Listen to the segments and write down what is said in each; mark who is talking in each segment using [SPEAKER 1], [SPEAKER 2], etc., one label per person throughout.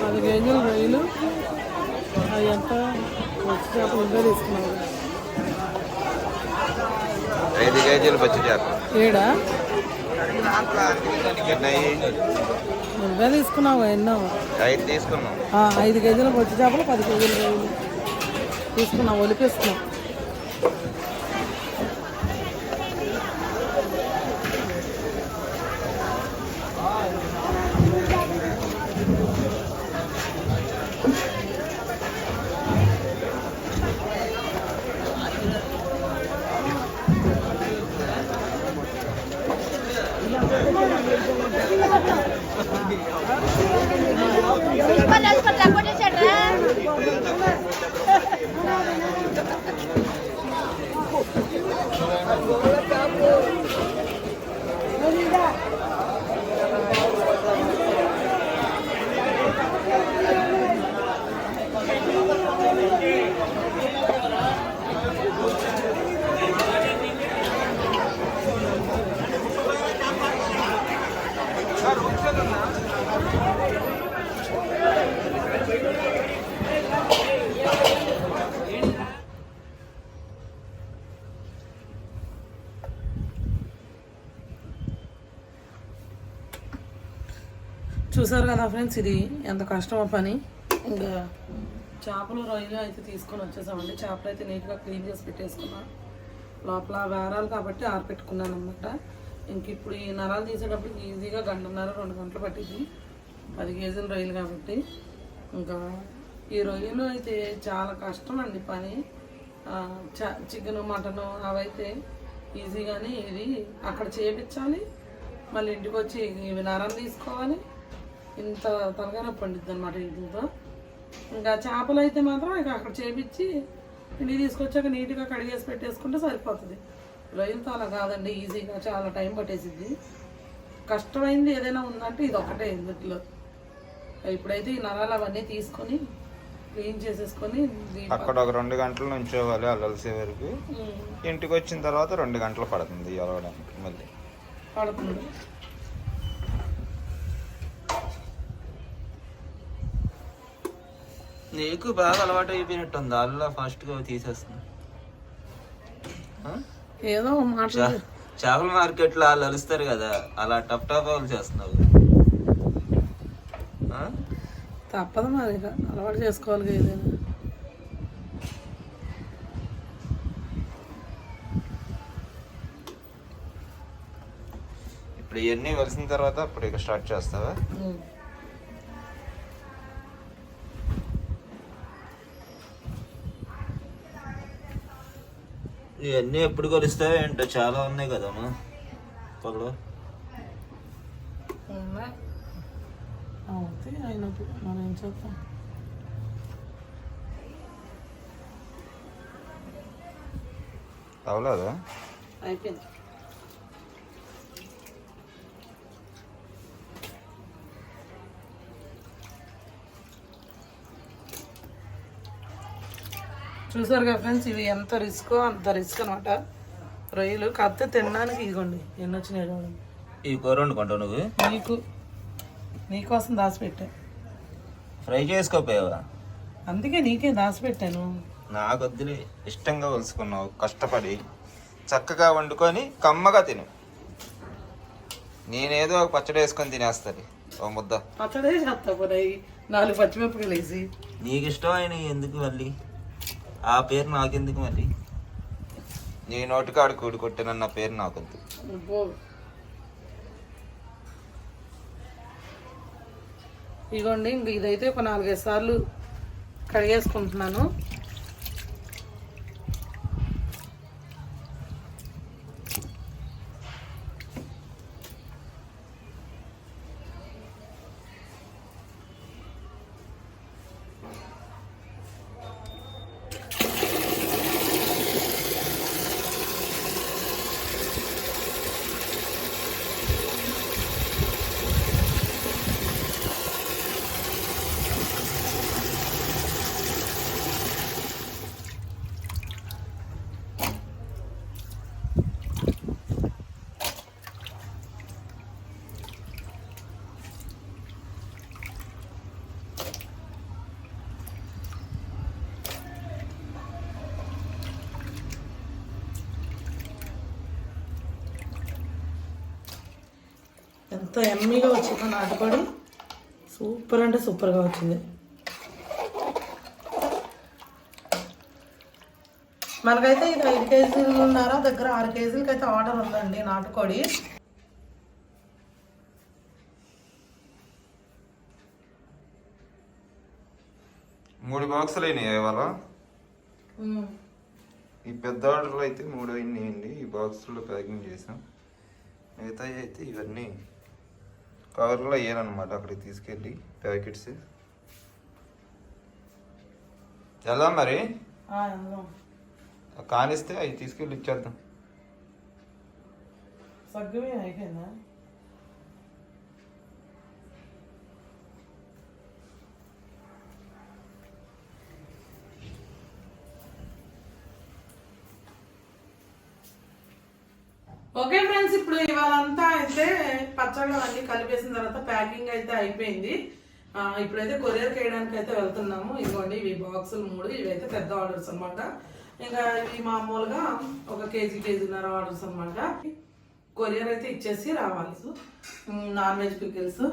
[SPEAKER 1] పది కేజీలు రొయ్యలు అవి ఎంత చేపలు ఉందో తీసుకున్నావు
[SPEAKER 2] ఐదు కేజీలు పచ్చి చేప
[SPEAKER 1] ఏడా? నువ్వే తీసుకున్నావు ఎన్నో?
[SPEAKER 2] ఐదు తీసుకున్నాం.
[SPEAKER 1] ఆ, ఐదు కేజీలు వచ్చి చేపలు పది కేజీలు తీసుకున్నావు ఒలిపిస్తున్నావు
[SPEAKER 3] Thank you.
[SPEAKER 1] చూసారు కదా ఫ్రెండ్స్ ఇది ఎంత కష్టమో పని. ఇంకా చేపలు రొయ్యలు అయితే తీసుకొని వచ్చేసామండి. చేపలు అయితే నీట్గా క్లీన్ చేసి పెట్టేసుకున్నా. లోపల వేరాలు కాబట్టి ఆరపెట్టుకున్నాను అనమాట ఇంక ఇప్పుడు ఈ నరాలు తీసేటప్పుడు ఈజీగా గంటన్నర రెండు గంటలు పట్టింది పది కేజీల రొయ్యలు కాబట్టి. ఇంకా ఈ రొయ్యలు అయితే చాలా కష్టం అండి పని చికెన్ మటన్ అవైతే ఈజీగానే ఇది అక్కడ చేపించాలి. మళ్ళీ ఇంటికి వచ్చి ఇవి నరం తీసుకోవాలి. ఇంత త్వరగానే పండుద్ది అనమాట వీటితో ఇంకా చేపలు అయితే మాత్రం ఇక అక్కడ చేపించి ఇంటికి తీసుకొచ్చాక నీట్గా కడిగేసి పెట్టేసుకుంటే సరిపోతుంది. రొయ్యలతో అలా కాదండి ఈజీగా చాలా టైం పట్టేసిద్ది. కష్టమైంది ఏదైనా ఉందంటే ఇది ఒకటే ఇందులో. ఇప్పుడైతే ఈ నరాలు అవన్నీ తీసుకొని క్లీన్ చేసేసుకొని దీని
[SPEAKER 2] అక్కడ ఒక రెండు గంటలు నుంచోవాలి అల్లలిసే వరకు. ఇంటికి వచ్చిన తర్వాత రెండు గంటలు పడుతుంది ఎలవడానికి మళ్ళీ.
[SPEAKER 1] పడుతుంది.
[SPEAKER 2] నీకు బాగా అలవాటు అయిపోయినట్టు ఉంది అల్లా ఫాస్ట్గా తీసేస్తుంది.
[SPEAKER 1] ఏదో మాటలు
[SPEAKER 2] చేపల మార్కెట్లో వాళ్ళు అలుస్తారు కదా అలా టప్ టప్ వాళ్ళు చేస్తున్నావు ఆ?
[SPEAKER 1] తప్పదు మరి అలవాటు చేసుకోవాలి కదా ఏదైనా.
[SPEAKER 2] ఇప్పుడు ఇవన్నీ కలిసిన తర్వాత అప్పుడు ఇక స్టార్ట్ చేస్తావా? ఇవన్నీ ఎప్పుడు కలుస్తావో ఏంటో చాలా ఉన్నాయి కదమ్మా పగలు.
[SPEAKER 1] అయినప్పుడు మనం ఏం చేస్తాం
[SPEAKER 2] అవలేదా?
[SPEAKER 1] అయిపోయింది. చూసారు కదా ఫ్రెండ్స్ ఇవి ఎంత రిస్క్ అంత రిస్క్ అనమాట రొయ్యలు కాకపోతే తినడానికి ఇదిగోండి ఎన్ని వచ్చినాయి చూడండి.
[SPEAKER 2] ఈ కూర వండుకుంటావు నువ్వు?
[SPEAKER 1] నీకు నీకోసం దాచిపెట్టా.
[SPEAKER 2] ఫ్రై చేసుకోపోయావా?
[SPEAKER 1] అందుకే నీకే దాచిపెట్టాను.
[SPEAKER 2] నాకు వద్దులే ఇష్టంగా కలుసుకున్నావు కష్టపడి చక్కగా వండుకొని కమ్మగా తిను. నేనేదో ఒక పచ్చడి వేసుకొని తినేస్తుంది. ఓ ముద్ద.
[SPEAKER 1] పచ్చడే చేస్తా నాలుగు పచ్చిమిరపకాయలు వేసి.
[SPEAKER 2] నీకు ఇష్టమైన ఎందుకు మళ్ళీ? ఆ పేరు నాకెందుకు మళ్ళీ నీ నోటికాడు కూడి కొట్టినన్న పేరు నాకొద్దు.
[SPEAKER 1] ఇదిగోండి ఇంక ఇదైతే ఒక నాలుగైదు సార్లు కడిగేసుకుంటున్నాను. ఎంత ఎమ్మీగా వచ్చిందో నాటుకోడి. సూపర్ అంటే సూపర్గా వచ్చింది. మనకైతే ఇది ఐదు కేజీలున్నర దగ్గర ఆరు కేజీలకి అయితే ఆర్డర్ ఉందండి నాటుకోడి.
[SPEAKER 2] మూడు బాక్సులు అయినాయి ఇవాళ? ఈ పెద్ద ఆర్డర్లు అయితే మూడు అయినాయండి. ఈ బాక్సుల్లో ప్యాకింగ్ చేసాం. మిగతా అయితే ఇవన్నీ. కవర్లో వేయాలన్నమాట అక్కడికి తీసుకెళ్ళి ప్యాకెట్స్ వెళ్దాం మరి. కానిస్తే అవి తీసుకెళ్ళి ఇచ్చేద్దాం.
[SPEAKER 1] ఓకే ఫ్రెండ్స్ ఇప్పుడు ఇవాళంతా అయితే పచ్చళ్ళు అన్ని కలిపేసిన తర్వాత ప్యాకింగ్ అయితే అయిపోయింది. ఇప్పుడైతే కొరియర్ చేయడానికి అయితే వెళ్తున్నాము. ఇదిగోండి ఇవి బాక్సులు మూడు ఇవైతే పెద్ద ఆర్డర్స్ అన్నమాట. ఇంకా ఇవి మామూలుగా ఒక కేజీ కేజీన్నర ఆర్డర్స్ అనమాట కొరియర్ అయితే ఇచ్చేసి రావాలి. Non veg pickles.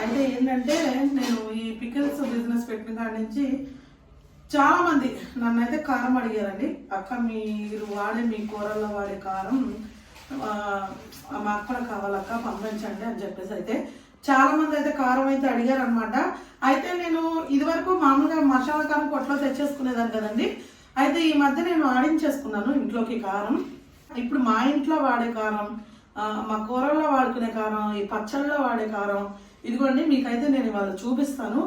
[SPEAKER 1] అయితే ఏంటంటే నేను ఈ పికిల్స్ బిజినెస్ పెట్టిన కాడి నుంచి చాలామంది నన్ను అయితే కారం అడిగారండి. అక్క మీరు వాడే మీ కూరల్లో వాడే కారం మా అక్కడ కావాలక్క పంపించండి అని చెప్పేసి అయితే చాలా మంది అయితే కారం అయితే అడిగారు అనమాట అయితే నేను ఇదివరకు మామూలుగా మసాలా కారం కొట్లో తెచ్చేసుకునేదాన్ని కదండి. అయితే ఈ మధ్య నేను ఆడించేసుకున్నాను ఇంట్లోకి కారం. ఇప్పుడు మా ఇంట్లో వాడే కారం మా కూరల్లో వాడుకునే కారం ఈ పచ్చళ్ళలో వాడే కారం ఇదిగోండి మీకైతే నేను ఇవాళ చూపిస్తాను.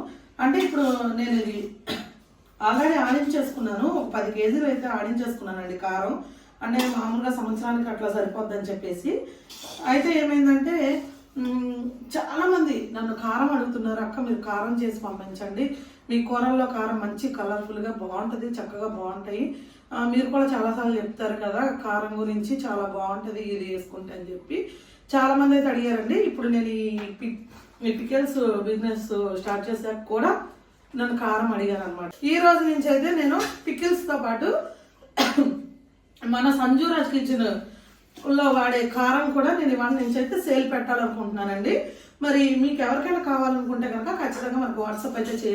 [SPEAKER 1] అంటే ఇప్పుడు నేను ఇది ఆల్రెడీ ఆడించేసుకున్నాను. ఒక పది కేజీలు అయితే ఆడించేసుకున్నానండి కారం. అంటే మామూలుగా సంవత్సరానికి అట్లా సరిపోద్దని చెప్పేసి. అయితే ఏమైందంటే చాలామంది నన్ను కారం అడుగుతున్నారు అక్క మీరు కారం చేసి పంపించండి. మీ కూరల్లో కారం మంచి కలర్ఫుల్గా బాగుంటుంది చక్కగా బాగుంటాయి. మీరు కూడా చాలాసార్లు చెప్తారు కదా కారం గురించి చాలా బాగుంటుంది ఇది వేసుకుంటే అని చెప్పి. చాలా మంది అయితే అడిగారండి. ఇప్పుడు నేను ఈ పి- ఈ పికెల్స్ బిజినెస్ స్టార్ట్ చేశాక కూడా నన్ను కారం అడిగాను అనమాట ఈ రోజు నుంచి అయితే నేను పికిల్స్తో పాటు మన సంజూరాజ్ కిచెన్లో వాడే కారం కూడా నేను ఇవాళ నుంచి అయితే సేల్ పెట్టాలనుకుంటున్నానండి. మరి మీకు ఎవరికైనా కావాలనుకుంటే కనుక ఖచ్చితంగా మనకు వాట్సాప్ అయితే చేయండి.